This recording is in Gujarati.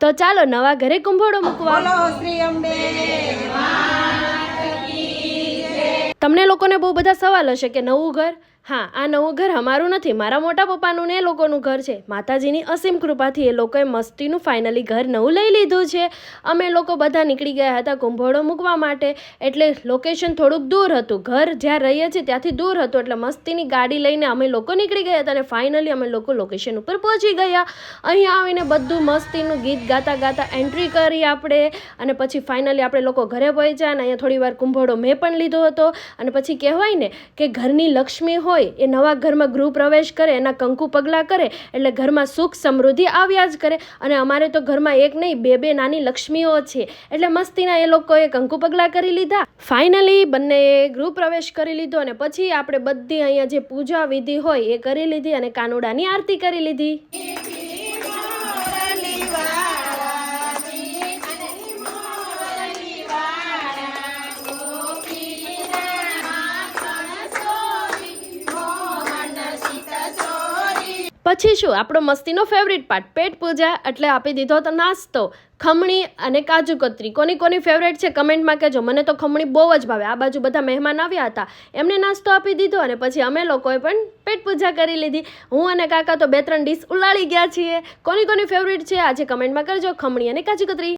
તો ચાલો નવા ઘરે કુંભોળો મૂકવા. તમને લોકોને બહુ બધા સવાલ હશે કે નવું ઘર? હા, આ નવું ઘર અમારું નથી. મારા મોટા પપ્પાનું ને એ લોકોનું ઘર છે. માતાજીની અસીમ કૃપાથી એ લોકોએ મસ્તીનું ફાઇનલી ઘર નવું લઈ લીધું છે. અમે લોકો બધા નીકળી ગયા હતા કુંભોળો મૂકવા માટે. એટલે લોકેશન થોડુંક દૂર હતું. ઘર જ્યાં રહીએ છીએ ત્યાંથી દૂર હતું. એટલે મસ્તીની ગાડી લઈને અમે લોકો નીકળી ગયા હતા અને ફાઇનલી અમે લોકો લોકેશન ઉપર પહોંચી ગયા. અહીં આવીને બધું મસ્તીનું ગીત ગાતા ગાતા એન્ટ્રી કરી આપણે. અને પછી ફાઇનલી આપણે લોકો ઘરે પહોંચ્યા અને અહીંયા થોડી વાર કુંભોળો મેં પણ લીધો હતો. અને પછી કહેવાય ને કે ઘરની લક્ષ્મી હોય એ નવા ઘરમાં ગૃહ પ્રવેશ કરે, એના કંકુ પગલાં કરે, એટલે ઘરમાં સુખ સમૃદ્ધિ આવ્યા જ કરે. અને અમારે તો ઘરમાં એક નહીં, બે બે નાની લક્ષ્મીઓ છે. એટલે મસ્તીના એ લોકોએ કંકુ પગલાં કરી લીધા. ફાઇનલી બંનેએ ગૃહ પ્રવેશ કરી લીધો અને પછી આપણે બધી અહીંયા જે પૂજા વિધિ હોય એ કરી લીધી અને કાનુડાની આરતી કરી લીધી. પછી શું? આપણો મસ્તીનો ફેવરિટ પાર્ટ પેટ પૂજા, એટલે આપી દીધો તો નાસ્તો, ખમણી અને કાજુ કતરી. કોની કોની ફેવરેટ છે? કમેન્ટમાં કહેજો. મને તો ખમણી બહુ જ ભાવે. આ બાજુ બધા મહેમાન આવ્યા હતા. એમને નાસ્તો આપી દીધો અને પછી અમે લોકોએ પણ પેટ પૂજા કરી લીધી. હું અને કાકા તો બે ત્રણ ડીશ ઉલાળી ગયા છીએ. કોની કોની ફેવરેટ છે? આજે કમેન્ટમાં કરજો ખમણી અને કાજુ કતરી.